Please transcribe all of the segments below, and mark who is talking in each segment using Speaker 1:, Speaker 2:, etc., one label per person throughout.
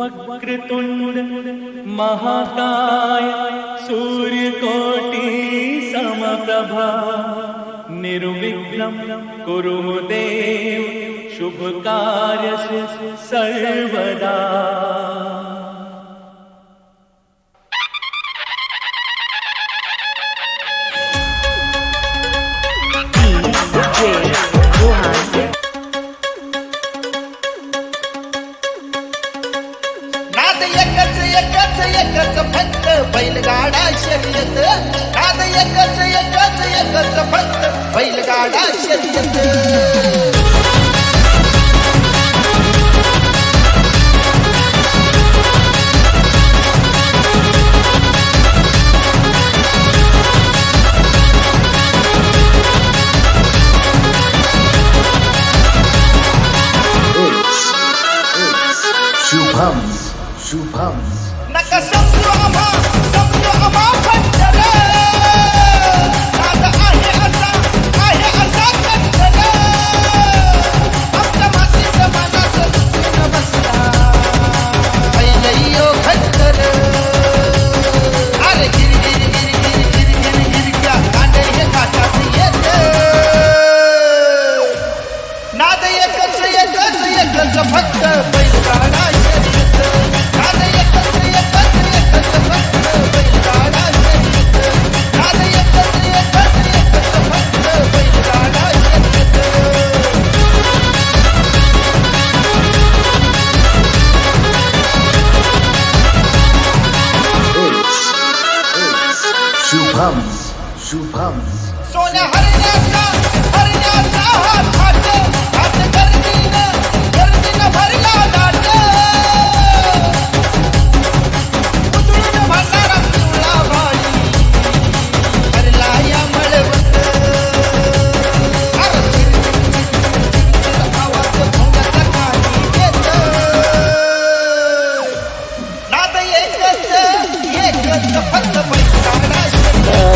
Speaker 1: वक्रतुंड महाकाय सूर्यकोटि समप्रभा। निर्विघ्नं कुरु देव शुभकार्यस्य सर्वदा।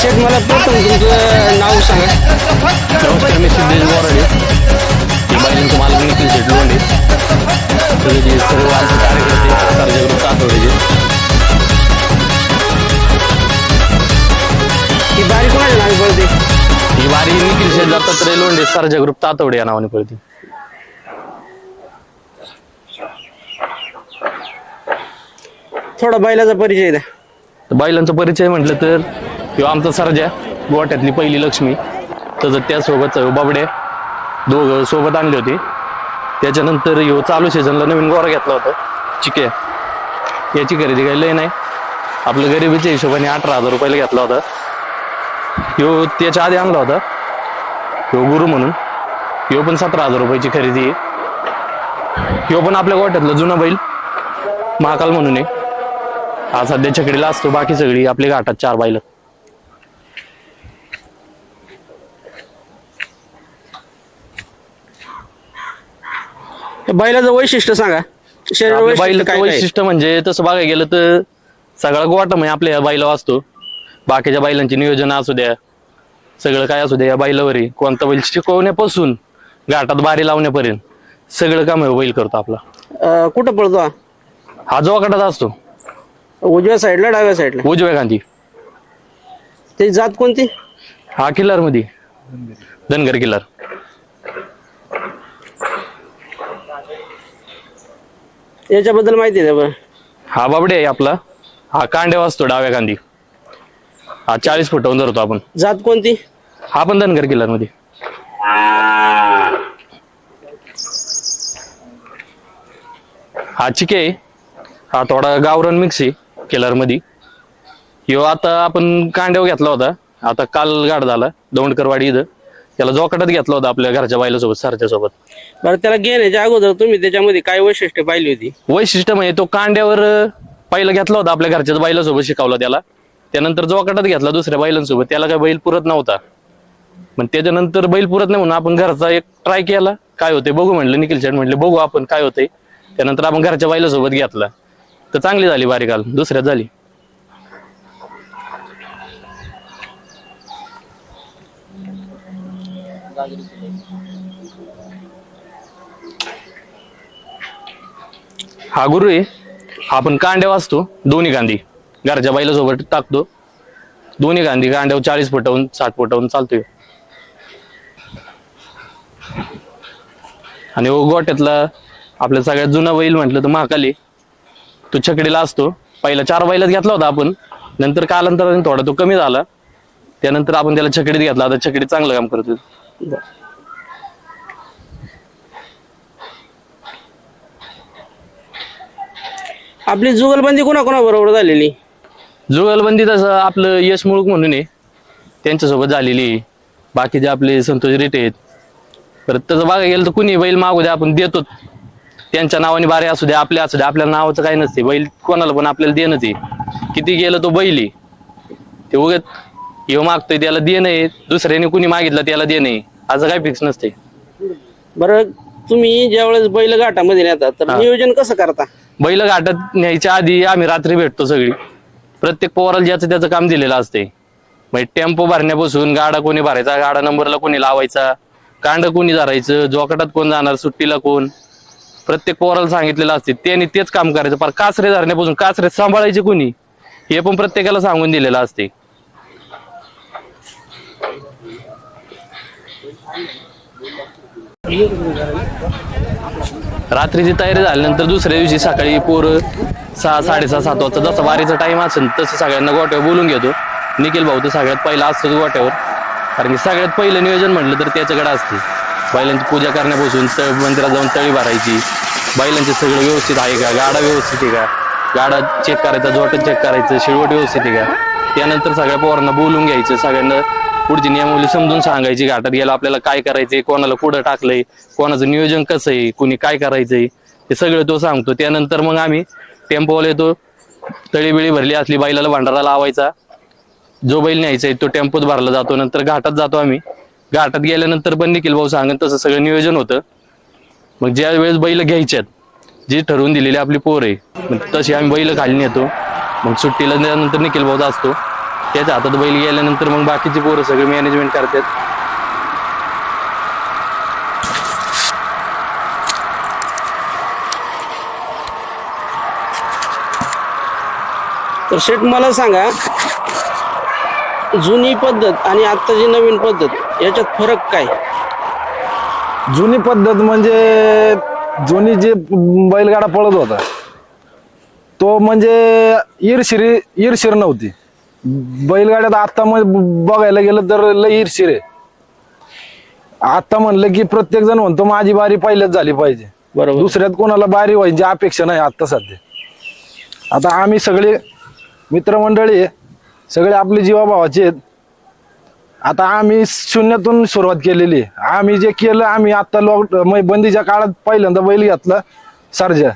Speaker 2: शेठ मला प्रथम तुमचं नाव सांगा.
Speaker 3: नमस्कार मी सिद्धेश बोराडे. ही बैलांचं मालक निखिल शेठ लोंढे सगळे जे सर्व आमचे कार्यकर्ते सर्जग्रुप तातोडीचे
Speaker 2: ही बारी कोणाच्या नावी पडते
Speaker 3: ही वारी निखिल शेठ दत्तात्रय लोंढे सर्जा ग्रुप तातवडे या नावाने पडते
Speaker 2: थोडा बैलाचा परिचय द्या.
Speaker 3: तर बैलांचा परिचय म्हटलं तर किंवा आमचा सरजा गोट्यातली पहिली लक्ष्मी. तसं त्यासोबत बाबडे दोघं सोबत आणले होते. त्याच्यानंतर ह्यो चालू सीझनला नवीन गोरा घेतला होता चिके. याची खरेदी काही लय नाही. आपलं गरिबीच्या हिशोबाने अठरा हजार रुपयाला घेतला होता. ह्यो त्याच्या आधी आणला होता. ह्यो गुरु म्हणून. ह्यो पण सतरा हजार रुपयाची खरेदी. आहे ह्यो पण आपल्या गोठ्यातला जुना बैल महाकाल म्हणून आहे. हा सध्या छकडीला असतो बाकी सगळी आपली घाटात चार बैल
Speaker 2: या बैलाचं वैशिष्ट्य सांगा. शरीर
Speaker 3: आपल्या
Speaker 2: वैशिष्ट्य
Speaker 3: बैलाचं
Speaker 2: काय काय
Speaker 3: वैशिष्ट्य म्हणजे तसं बघायला गेलं तर सगळा गोवाटा म्हणजे आपल्या या बैला असतो. बाकीच्या बैलांची नियोजन असू द्या सगळं काय असू द्या या बैलावरही. कोणता बैल शिकवण्यापासून घाटात बारी लावण्यापर्यंत सगळं काम हे बैल करतो आपला.
Speaker 2: अं, कुठं पळतो हा?
Speaker 3: हा जो वाकडात असतो.
Speaker 2: उजव्या साईडला डाव्या साईडला.
Speaker 3: उजव्या गांधी
Speaker 2: त्याची जात कोणती?
Speaker 3: हा किल्लारमध्ये धनगर किल्लार
Speaker 2: याच्याबद्दल माहिती बरं.
Speaker 3: हा बाबडे आहे आपला. हा कांडेवा असतो डाव्या गांधी हा चाळीस फुटावून धरतो आपण.
Speaker 2: जात कोणती?
Speaker 3: हा पण धनगर किल्लारमध्ये हा चिके आहे. हा थोडा गावरण मिक्स आहे. किल्लारमध्ये ह्यो आता आपण कांड्याव घेतला होता. आता काल गाड झाला दौंडकरवाडी इथं. त्याला जोकाटात घेतला होता आपल्या घरच्या बायलासोबत सरच्या सोबत.
Speaker 2: बरं त्याला घेण्याच्या अगोदर तुम्ही त्याच्यामध्ये काय वैशिष्ट्य पाहिली होती?
Speaker 3: वैशिष्ट्य म्हणजे तो कांड्यावर अं, पहिला घेतला होता आपल्या घरच्याच बैलासोबत शिकवला त्याला. त्यानंतर जोकाटात घेतला दुसऱ्या बैलांसोबत त्याला काय बैल पुरत नव्हता. पण त्याच्यानंतर बैल पुरत नाही म्हणून आपण घरचा एक ट्राय केला. काय होते बघू म्हणलं निखिल शेठ म्हटले बघू आपण काय होते त्यानंतर आपण घरच्या बैलासोबत घेतला. तर चांगली झाली बारीक आल दुसऱ्यात झाली. हा गुरु आहे. आपण कांड्या वाचतो दोन्ही गांधी. घरच्या बैलासोबत टाकतो. दोन्ही गांधी कांड्यावर चाळीस फुटावून साठ फुटावून चालतोय. आणि हो गोट्यातला आपल्या सगळ्यात जुना बैल म्हटलं तर महाकाली. तो छकडीला असतो. पहिला चार बैलात घेतला होता आपण. नंतर कालांतराने थोडा तो कमी झाला. त्यानंतर आपण त्याला छकडीत घेतला. आता छकडीत चांगलं काम करतो
Speaker 2: आपली जुगलबंदी कोणा कोणा बरोबर झालेली?
Speaker 3: जुगलबंदी तसं आपलं यश मुळूक म्हणून आहे. त्यांच्यासोबत झालेली. बाकीचे आपले संतोष रेटे आहेत. परत तसं बघायला गेलं तर कुणी बैल मागू द्या आपण देतो त्यांच्या नावाने बारे असू द्या आपल्या असू द्या आपल्या नावाचं काही नसते. बैल कोणाला पण आपल्याला देणं ते. किती गेलं तो बैल ते उगत ह्यो मागतोय त्याला देणं आहे. दुसऱ्याने कुणी मागितलं त्याला देणं आहे. असं काही फिक्स नसते.
Speaker 2: बरं तुम्ही ज्यावेळेस बैल घाटामध्ये नेता तर
Speaker 3: हा.
Speaker 2: नियोजन कसं करता?
Speaker 3: बैल घाटात न्यायच्या आधी आम्ही रात्री भेटतो सगळी. प्रत्येक पोराला ज्याचं त्याचं काम दिलेलं असते. म्हणजे टेम्पो भरण्यापासून गाडा कोणी भरायचा गाडा नंबरला कोणी लावायचा कांड कोणी धरायचं जोकटात कोण जाणार सुट्टीला कोण? प्रत्येक पोराला सांगितलेलं असते त्यांनी तेच काम करायचं. पण कासरे धरण्यापासून कासरे सांभाळायचे कोणी? हे पण प्रत्येकाला सांगून दिलेलं असते. रात्रीची तयारी झाल्यानंतर दुसऱ्या दिवशी सकाळी पोर सहा साडेसहा सात वाजता जसा वारीचा टाइम असेल तसं सगळ्यांना गोट्यावर बोलून घेतो. निखिल भाऊ तर सगळ्यात पहिला असतोच गोट्यावर कारण की सगळ्यात पहिलं नियोजन म्हटलं तर त्याच्याकडे असते. बैलांची पूजा करण्यापासून तळ मंदिरात जाऊन तळी भरायची. बैलांचे सगळं व्यवस्थित आहे का? गाडा व्यवस्थित आहे का? गाडा चेक करायचा जोटन चेक करायचं शिळवट व्यवस्थित आहे का? त्यानंतर सगळ्या पोरांना बोलून घ्यायचं सगळ्यांना पुढची नियमावली समजून सांगायची घाटात गेला आपल्याला काय करायचंय कोणाला कुठं टाकलंय कोणाचं नियोजन कसं आहे कुणी काय करायचंय हे सगळं तो सांगतो. त्यानंतर मग आम्ही टेम्पोवाला येतो तळी बिळी भरली असली बैलाला भांडारा लावायचा. जो बैल न्यायचा आहे तो टेम्पोत भरला जातो. नंतर घाटात जातो आम्ही. घाटात गेल्यानंतर पण निखिल भाऊ सांगत तसं सगळं नियोजन होतं. मग ज्या वेळेस बैल घ्यायच्यात जी ठरवून दिलेली आपली पोर आहे मग तशी आम्ही बैल खाली नेतो मग सुट्टीला त्यानंतर निखिल भाऊ असतो. त्याच्या हातात बैल गेल्यानंतर मग बाकीची पोरं सगळे मॅनेजमेंट करतात.
Speaker 2: तर शेठ मला सांगा जुनी पद्धत आणि आत्ताची नवीन पद्धत याच्यात फरक काय?
Speaker 4: जुनी पद्धत म्हणजे जुनी जे बैलगाडा पळत होता तो म्हणजे ईरशिरी ईरशीर नव्हती. बैलगाड्यात आता मग बघायला गेलं तर लय ईरशीर आहे. आता म्हणलं की प्रत्येक जण म्हणतो माझी बारी पहिल्याच झाली पाहिजे.
Speaker 2: बरोबर.
Speaker 4: दुसऱ्यात कोणाला बारी व्हायची अपेक्षा नाही आता सध्या. आता आम्ही सगळे मित्रमंडळी आहे सगळे आपले जीवाभावाचे आहेत. आता आम्ही शून्यातून सुरुवात केलेली. आहे आम्ही जे केलं आम्ही आता लॉक म्हणजे बंदीच्या काळात पहिल्यांदा बैल घेतला सरजा.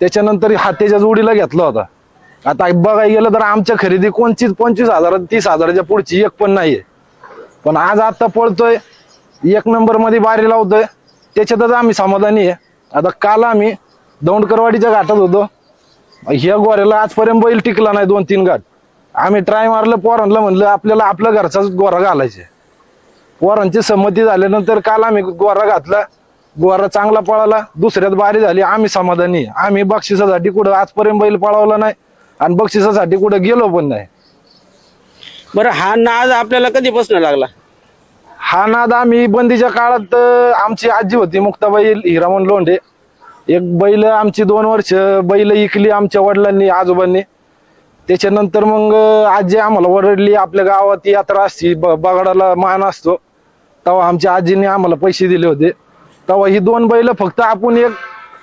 Speaker 4: त्याच्यानंतर हातेच्या जोडीला घेतला होता. आता बघायला गेलं तर आमच्या खरेदी कोणचीच पंचवीस हजार तीस हजाराच्या पुढची एक पण नाहीये. पण आज आता पळतोय एक नंबरमध्ये बारी लावतोय. त्याच्यातच आम्ही समाधानी आहे. आता काल आम्ही दौंडकरवाडीच्या घाटात होतो. ह्या गोऱ्याला आजपर्यंत बैल टिकला नाही दोन तीन घाट. आम्ही ट्राय मारलं पोरांना म्हणलं आपल्याला आपल्या घरचाच गोरा घालायचे. पोरांची संमती झाल्यानंतर काल आम्ही गोरा घातला गोरा चांगला पळाला दुसऱ्यात बारी झाली आम्ही समाधानी. आम्ही बक्षिसासाठी कुठं आजपर्यंत बैल पळवला नाही आणि बक्षिसासाठी कुठं गेलो पण नाही.
Speaker 2: बरं हा नाद आपल्याला कधीपासून लागला?
Speaker 4: हा नाद आम्ही बंदीच्या काळात अं, आमची आजी होती मुक्ताबाई हिरामन लोंढे. एक बैल आमची दोन वर्ष बैल इकली आमच्या वडिलांनी आजोबांनी. त्याच्यानंतर मग आजी आम्हाला ओरडली आपल्या गावात यात्रा असती ब- बगाडाला मान असतो. तेव्हा आमच्या आजीने आम्हाला पैसे दिले होते. तेव्हा ही दोन बैल फक्त आपण एक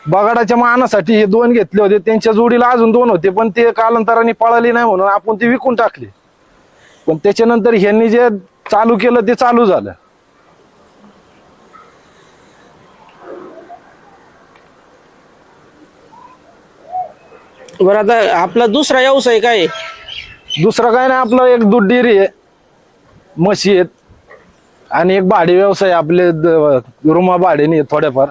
Speaker 4: बगाडाच्या मानासाठी हे दोन घेतले होते. त्यांच्या जोडीला अजून दोन होते पण ते कालांतराने पळाली नाही म्हणून आपण ते विकून टाकले. पण त्याच्यानंतर ह्यांनी जे चालू केलं ते चालू झालं.
Speaker 2: बरं आता आपला दुसरा व्यवसाय काय आहे?
Speaker 4: दुसरं काय नाही आपलं एक दूध डेअरी आहे. म्हशी आहेत. आणि एक भाडे व्यवसाय आपले द- रुमा भाडेने आहेत थोड्याफार.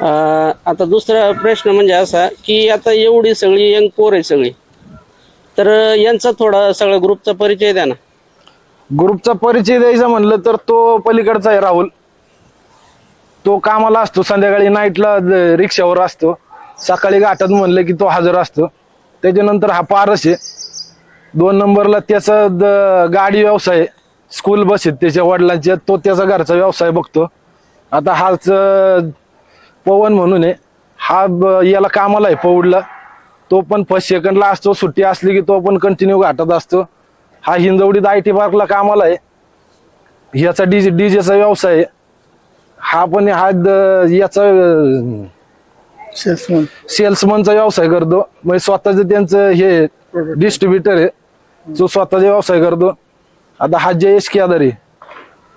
Speaker 2: अं, आता दुसरा प्रश्न म्हणजे असा की आता एवढी सगळी यंग पोर आहे सगळी. तर यांचा थोडा सगळा ग्रुपचा परिचय द्या ना.
Speaker 4: ग्रुपचा परिचय द्यायचा म्हणलं तर तो पलीकडचा आहे राहुल. तो कामाला असतो संध्याकाळी नाईटला रिक्षावर असतो. सकाळी घाटात म्हणलं की तो हजर असतो. त्याच्यानंतर हा पारस आहे. दोन नंबरला त्याचा द- गाडी व्यवसाय आहे. स्कूल बस आहेत त्याच्या वडिलांच्या तो त्याचा घरचा व्यवसाय बघतो. आता हाच अं, पवन म्हणून आहे. हा ब- याला कामाला आहे पौडला. तो पण फर्स्ट सेकंडला असतो. सुट्टी असली की तो पण कंटिन्यू घाटात असतो. हा हिंजवडीत आय टी पार्कला कामाला आहे. याचा डीजे डीजेचा व्यवसाय आहे. हा पण हा द- याचा अं, सेल्समन. सेल्समनचा व्यवसाय करतो. म्हणजे स्वतःच त्यांचं हे डिस्ट्रीब्युटर आहे. जो स्वतःचा व्यवसाय करतो. आता हा जयेश केदारी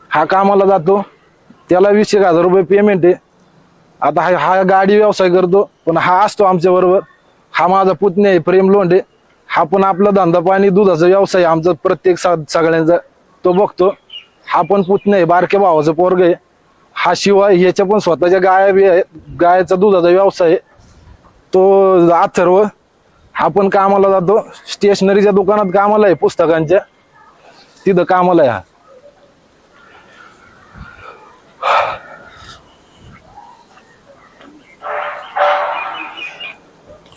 Speaker 4: हा कामाला जातो. त्याला वीस एक हजार रुपये पेमेंट आहे. आता हा हा गाडी व्यवसाय करतो पण हा असतो आमच्या बरोबर. हा माझा पुतणे आहे प्रेम लोंढे. हा पण आपला धंदा पाणी दुधाचा व्यवसाय आहे आमचा. प्रत्येक सा- सगळ्यांचा तो बघतो. हा पण पुतणे आहे बारक्या भावाचं पोरग आहे. हा शिवाय ह्याच्या पण स्वतःच्या गाया बी आहे. गायाचा दुधाचा व्यवसाय आहे. तो अथर्व हा पण कामाला जातो. स्टेशनरीच्या दुकानात कामाला आहे पुस्तकांच्या. तिथं कामाला आहे हा.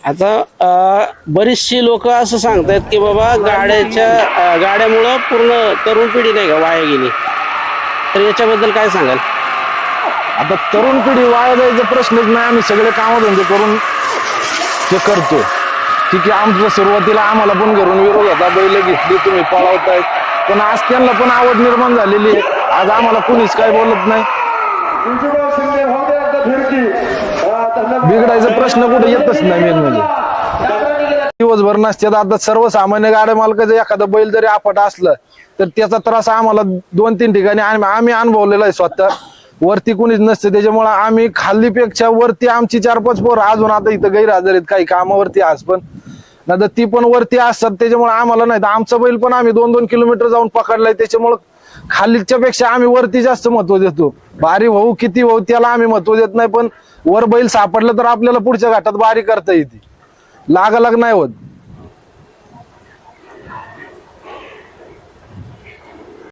Speaker 2: आता बरीचशी लोक असं सांगतायत की बाबा गाड्याच्या अं, गाड्यामुळं पूर्ण तरुण पिढी नाही का वाया गेली. तर याच्याबद्दल काय सांगाल?
Speaker 4: आता तरुण पिढी वाया जायचा प्रश्नच नाही. आम्ही सगळे कामधंदे करून ते करतो ठीक आहे आमचं सुरुवातीला आम्हाला पण घरून विरोध होता. बैल घेतली तुम्ही पळवताय. पण आज त्यांना पण आवड निर्माण झालेली आहे. आज आम्हाला कुणीच काय बोलत नाही. बिघडायचा प्रश्न कुठे येतच नाही मेन म्हणजे. दिवसभर नसतात आता सर्वसामान्य गाड्या मालकाचं एखादा बैल जरी आपट असलं तर त्याचा त्रास आम्हाला दोन तीन ठिकाणी आम्ही अनुभवलेला आहे स्वतः. वरती कुणीच नसतं. त्याच्यामुळे आम्ही खालीपेक्षा वरती आमची चार पाच पोरं अजून आता इथं गैरहजर आहेत. काही कामावरती आज पण. नाही तर ती पण वरती असतात. त्याच्यामुळे आम्हाला नाही. तर आमचा बैल पण आम्ही दोन दोन किलोमीटर जाऊन पकडलाय. त्याच्यामुळं खालीच्या पेक्षा आम्ही वरती जास्त महत्त्व देतो. भारी भाऊ किती भाऊ त्याला आम्ही महत्त्व देत नाही. पण वर बैल सापडलं तर आपल्याला पुढच्या घाटात बारी करता येते. लागालाग नाही होत.